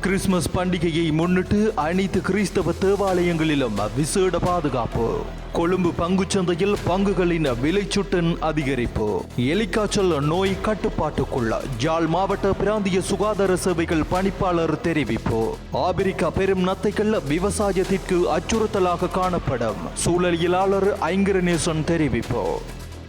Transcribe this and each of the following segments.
Christmas பண்டிகையை முன்னிட்டு அனைத்து கிறிஸ்தவ தேவாலயங்களிலும் விசேட பாதுகாப்பு. கொழும்பு பங்குச்சந்தையில் பங்குகளின் விலைச்சுட்டன் அதிகரிப்பு. எலிக்காய்ச்சல் நோய் கட்டுப்பாட்டுக்குள்ள ஜாழ் மாவட்ட பிராந்திய சுகாதார சேவைகள் பணிப்பாளர் தெரிவிப்பு. ஆபிரிக்கா பெரும் நத்தைகள் விவசாயத்திற்கு அச்சுறுத்தலாக காணப்படும். சூழலியலாளர் ஐங்கரநேசன் தெரிவிப்பு.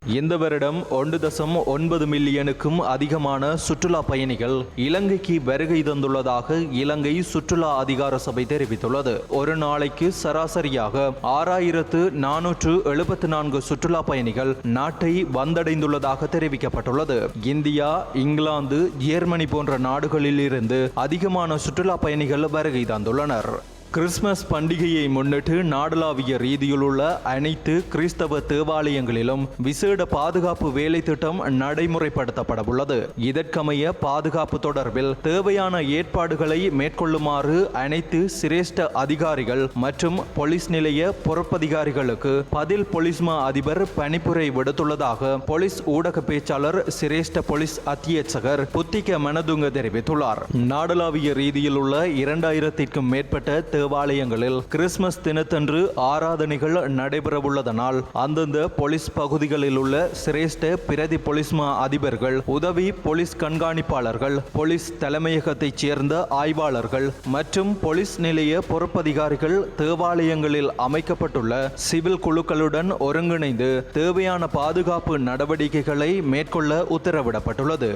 இந்த வருடம் ஒன்று தசம் ஒன்பது மில்லியனுக்கும் அதிகமான சுற்றுலா பயணிகள் இலங்கைக்கு வருகை தந்துள்ளதாக இலங்கை சுற்றுலா அதிகார சபை தெரிவித்துள்ளது. ஒரு நாளைக்கு சராசரியாக ஆறாயிரத்து நானூற்று எழுபத்தி நான்கு சுற்றுலா பயணிகள் நாட்டை வந்தடைந்துள்ளதாக தெரிவிக்கப்பட்டுள்ளது. இந்தியா இங்கிலாந்து ஜெர்மனி போன்ற நாடுகளில் இருந்து அதிகமான சுற்றுலா பயணிகள் வருகை தந்துள்ளனர். கிறிஸ்துமஸ் பண்டிகையை முன்னிட்டு நாடளாவிய ரீதியில் உள்ள அனைத்து கிறிஸ்தவ தேவாலயங்களிலும் விசேட பாதுகாப்பு வேலை திட்டம் நடைமுறைப்படுத்தப்பட உள்ளது. இதற்கமைய பாதுகாப்பு தொடர்பில் தேவையான ஏற்பாடுகளை மேற்கொள்ளுமாறு அனைத்து சிரேஷ்ட அதிகாரிகள் மற்றும் போலீஸ் நிலைய பொறுப்பதிகாரிகளுக்கு பதில் பொலிஸ்மா அதிபர் பணிப்புரை விடுத்துள்ளதாக போலீஸ் ஊடக பேச்சாளர் சிரேஷ்ட போலீஸ் அத்தியட்சகர் புத்திக மனதுங்க தெரிவித்துள்ளார். நாடளாவிய ரீதியில் உள்ள இரண்டாயிரத்திற்கும் மேற்பட்ட தேவாலயங்களில் கிறிஸ்துமஸ் தினத்தன்று ஆராதனைகள் நடைபெறவுள்ளதனால் அந்தந்த போலீஸ் பகுதிகளில் உள்ள சிரேஷ்ட பிரதி போலீஸ்மா அதிபர்கள் உதவி போலீஸ் கண்காணிப்பாளர்கள் போலீஸ் தலைமையகத்தைச் சேர்ந்த ஆய்வாளர்கள் மற்றும் போலீஸ் நிலைய பொறுப்பதிகாரிகள் தேவாலயங்களில் அமைக்கப்பட்டுள்ள சிவில் குழுக்களுடன் ஒருங்கிணைந்து தேவையான பாதுகாப்பு நடவடிக்கைகளை மேற்கொள்ள உத்தரவிடப்பட்டுள்ளது.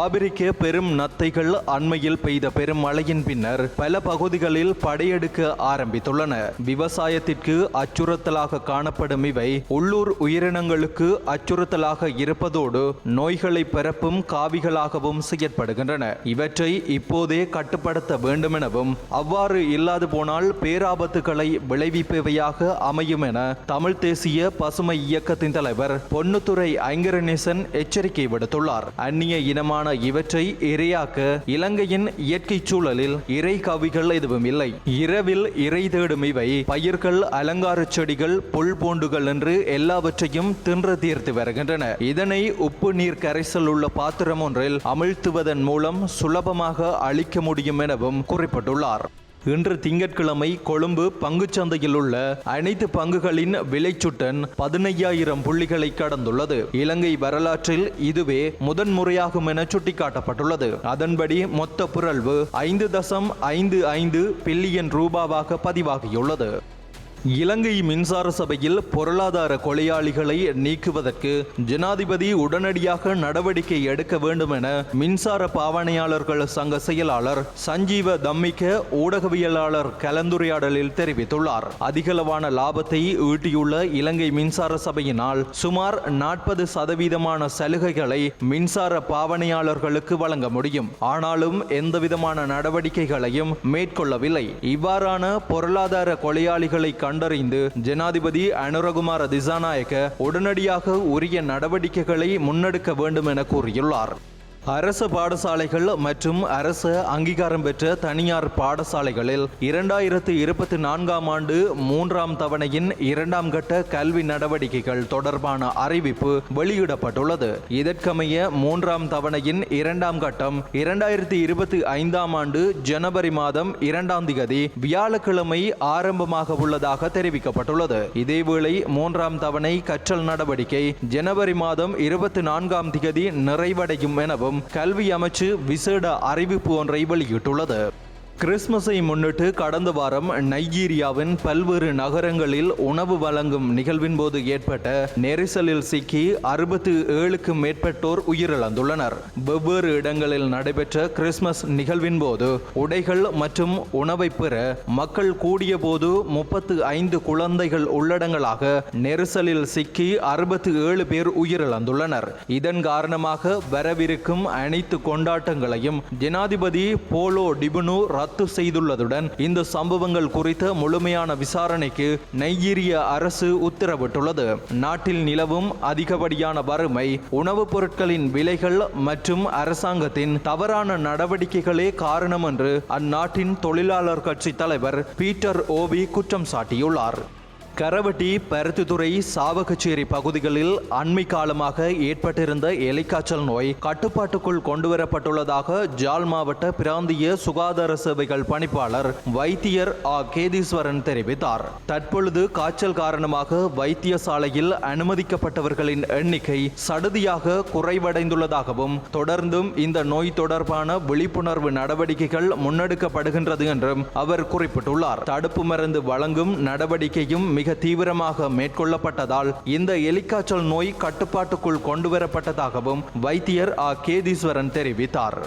ஆபிரிக்க பெரும் நத்தைகள் அண்மையில் பெய்த பெரும் மழையின் பின்னர் பல பகுதிகளில் படை படையெடுக்க ஆரம்பித்துள்ளன. விவசாயத்திற்கு அச்சுறுத்தலாக காணப்படும் இவை உள்ளூர் உயிரினங்களுக்கு அச்சுறுத்தலாக இருப்பதோடு நோய்களை பரப்பும் காவிகளாகவும் செயற்படுகின்றன. இவற்றை இப்போதே கட்டுப்படுத்த வேண்டுமெனவும் அவ்வாறு இல்லாது போனால் பேராபத்துகளை விளைவிப்பவையாக அமையும் என தமிழ் தேசிய பசுமை இயக்கத்தின் தலைவர் பொன்னுத்துறை ஐங்கரநேசன் எச்சரிக்கை விடுத்துள்ளார். அந்நிய இனமான இவற்றை இரையாக்க இலங்கையின் இயற்கை சூழலில் இறை கவிகள் எதுவும் இல்லை. இரவில் இறை தேடும் இவை. பயிர்கள் அலங்கார செடிகள் புல் பூண்டுகள் என்று எல்லாவற்றையும் தின்று தீர்த்து வருகின்றன. இதனை உப்பு நீர் கரைசல் உள்ள பாத்திரம் ஒன்றில் அமிழ்த்துவதன் மூலம் சுலபமாக அழிக்க முடியும் எனவும் குறிப்பிட்டுள்ளார். இன்று திங்கட்கிழமை கொழும்பு பங்குச்சந்தையில் உள்ள அனைத்து பங்குகளின் விலைச்சுட்டன் பதினையாயிரம் புள்ளிகளை கடந்துள்ளது. இலங்கை வரலாற்றில் இதுவே முதன்முறையாகும் என சுட்டிக்காட்டப்பட்டுள்ளது. அதன்படி மொத்த புரள்வு ஐந்து தசம் ஐந்து ஐந்து பில்லியன் ரூபாவாக பதிவாகியுள்ளது. இலங்கை மின்சார சபையில் பொருளாதார கொலையாளிகளை நீக்குவதற்கு ஜனாதிபதி உடனடியாக நடவடிக்கை எடுக்க வேண்டும் என மின்சார பாவனையாளர்கள் சங்க செயலாளர் சஞ்சீவ தம்மிக்க ஊடகவியலாளர் கலந்துரையாடலில் தெரிவித்துள்ளார். அதிகளவான லாபத்தை ஈட்டியுள்ள இலங்கை மின்சார சபையினால் சுமார் நாற்பது சதவீதமான சலுகைகளை மின்சார பாவனையாளர்களுக்கு வழங்க முடியும். ஆனாலும் எந்தவிதமான நடவடிக்கைகளையும் மேற்கொள்ளவில்லை. இவ்வாறான பொருளாதார கொலையாளிகளை கண்டறிந்து ஜனாதிபதி அனுரகுமார திசாநாயக்க உடனடியாக உரிய நடவடிக்கைகளை முன்னெடுக்க வேண்டும் என கூறியுள்ளார். அரசு பாடசாலைகள் மற்றும் அரசு அங்கீகாரம் பெற்ற தனியார் பாடசாலைகளில் இரண்டாயிரத்து இருபத்தி நான்காம் ஆண்டு மூன்றாம் தவணையின் இரண்டாம் கட்ட கல்வி நடவடிக்கைகள் தொடர்பான அறிவிப்பு வெளியிடப்பட்டுள்ளது. இதற்கமைய மூன்றாம் தவணையின் இரண்டாம் கட்டம் இரண்டாயிரத்தி இருபத்தி ஐந்தாம் ஆண்டு ஜனவரி மாதம் இரண்டாம் திகதி வியாழக்கிழமை ஆரம்பமாக உள்ளதாக தெரிவிக்கப்பட்டுள்ளது. இதேவேளை மூன்றாம் தவணை கற்றல் நடவடிக்கை ஜனவரி மாதம் இருபத்தி நான்காம் திகதி நிறைவடையும் எனவும் கல்வி அமைச்சு விசேட அறிவிப்பு ஒன்றை வெளியிட்டுள்ளது. கிறிஸ்துமஸை முன்னிட்டு கடந்த வாரம் நைஜீரியாவின் பல்வேறு நகரங்களில் உணவு வழங்கும் நிகழ்வின் போது ஏற்பட்ட நெரிசலில் சிக்கி அறுபத்து ஏழுக்கும் மேற்பட்டோர் உயிரிழந்துள்ளனர். வெவ்வேறு இடங்களில் நடைபெற்ற கிறிஸ்துமஸ் நிகழ்வின் போது உடைகள் மற்றும் உணவை பெற மக்கள் கூடிய போது முப்பத்து ஐந்து குழந்தைகள் உள்ளடங்களாக நெரிசலில் சிக்கி அறுபத்து ஏழு பேர் உயிரிழந்துள்ளனர். இதன் காரணமாக வரவிருக்கும் அனைத்து கொண்டாட்டங்களையும் ஜனாதிபதி போலோ டிபுனு ரத்து செய்துள்ளதுடன் இந்த சம்பவங்கள் குறித்த முழுமையான விசாரணைக்கு நைஜீரிய அரசு உத்தரவிட்டுள்ளது. நாட்டில் நிலவும் அதிகப்படியான வறுமை உணவுப் பொருட்களின் விலைகள் மற்றும் அரசாங்கத்தின் தவறான நடவடிக்கைகளே காரணம் என்று அந்நாட்டின் தொழிலாளர் கட்சி தலைவர் பீட்டர் ஓவி குற்றம் சாட்டியுள்ளார். கரவட்டி பருத்தித்துறை சாவகச்சேரி பகுதிகளில் அண்மை காலமாக ஏற்பட்டிருந்த எலிக்காய்ச்சல் நோய் கட்டுப்பாட்டுக்குள் கொண்டுவரப்பட்டுள்ளதாக ஜால் மாவட்ட பிராந்திய சுகாதார சேவைகள் பணிப்பாளர் வைத்தியர் ஆ. கேதீஸ்வரன் தெரிவித்தார். தற்பொழுது காய்ச்சல் காரணமாக வைத்தியசாலையில் அனுமதிக்கப்பட்டவர்களின் எண்ணிக்கை சடுதியாக குறைவடைந்துள்ளதாகவும் தொடர்ந்தும் இந்த நோய் தொடர்பான விழிப்புணர்வு நடவடிக்கைகள் முன்னெடுக்கப்படுகின்றது என்றும் அவர் குறிப்பிட்டுள்ளார். தடுப்பு மருந்து வழங்கும் நடவடிக்கையும் மிக தீவிரமாக மேற்கொள்ளப்பட்டதால் இந்த எலிக்காய்ச்சல் நோய் கட்டுப்பாட்டுக்குள் கொண்டுவரப்பட்டதாகவும் வைத்தியர் ஆ. கேதீஸ்வரன் தெரிவித்தார்.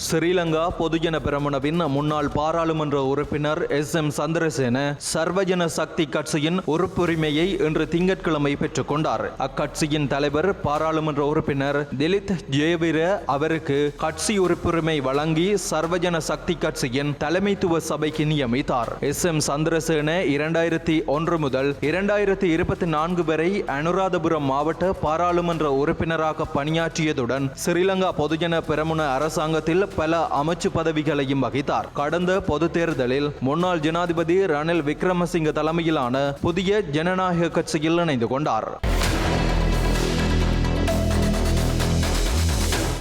ஸ்ரீலங்கா பொதுஜன பெரமுனவின் முன்னாள் பாராளுமன்ற உறுப்பினர் எஸ். எம். சந்திரசேன சர்வஜன சக்தி கட்சியின் உறுப்புரிமையை இன்று திங்கட்கிழமை பெற்றுக்கொண்டார் அக்கட்சியின் தலைவர் பாராளுமன்ற உறுப்பினர் திலித் ஜேவிர அவருக்கு கட்சி உறுப்புரிமை வழங்கி சர்வஜன சக்தி கட்சியின் தலைமைத்துவ சபைக்கு நியமித்தார். எஸ். எம். சந்திரசேன இரண்டாயிரத்தி ஒன்று முதல் இரண்டாயிரத்தி இருபத்தி நான்கு வரை அனுராதபுரம் மாவட்ட பாராளுமன்ற உறுப்பினராக பணியாற்றியதுடன் ஸ்ரீலங்கா பொதுஜன பெரமுன அரசாங்கத்தில் பல அமைச்சு பதவிகளையும் வகித்தார். கடந்த பொது தேர்தலில் முன்னாள் ஜனாதிபதி ரணில் விக்ரமசிங்க தலைமையிலான புதிய ஜனநாயக கட்சியில் இணைந்து கொண்டார்.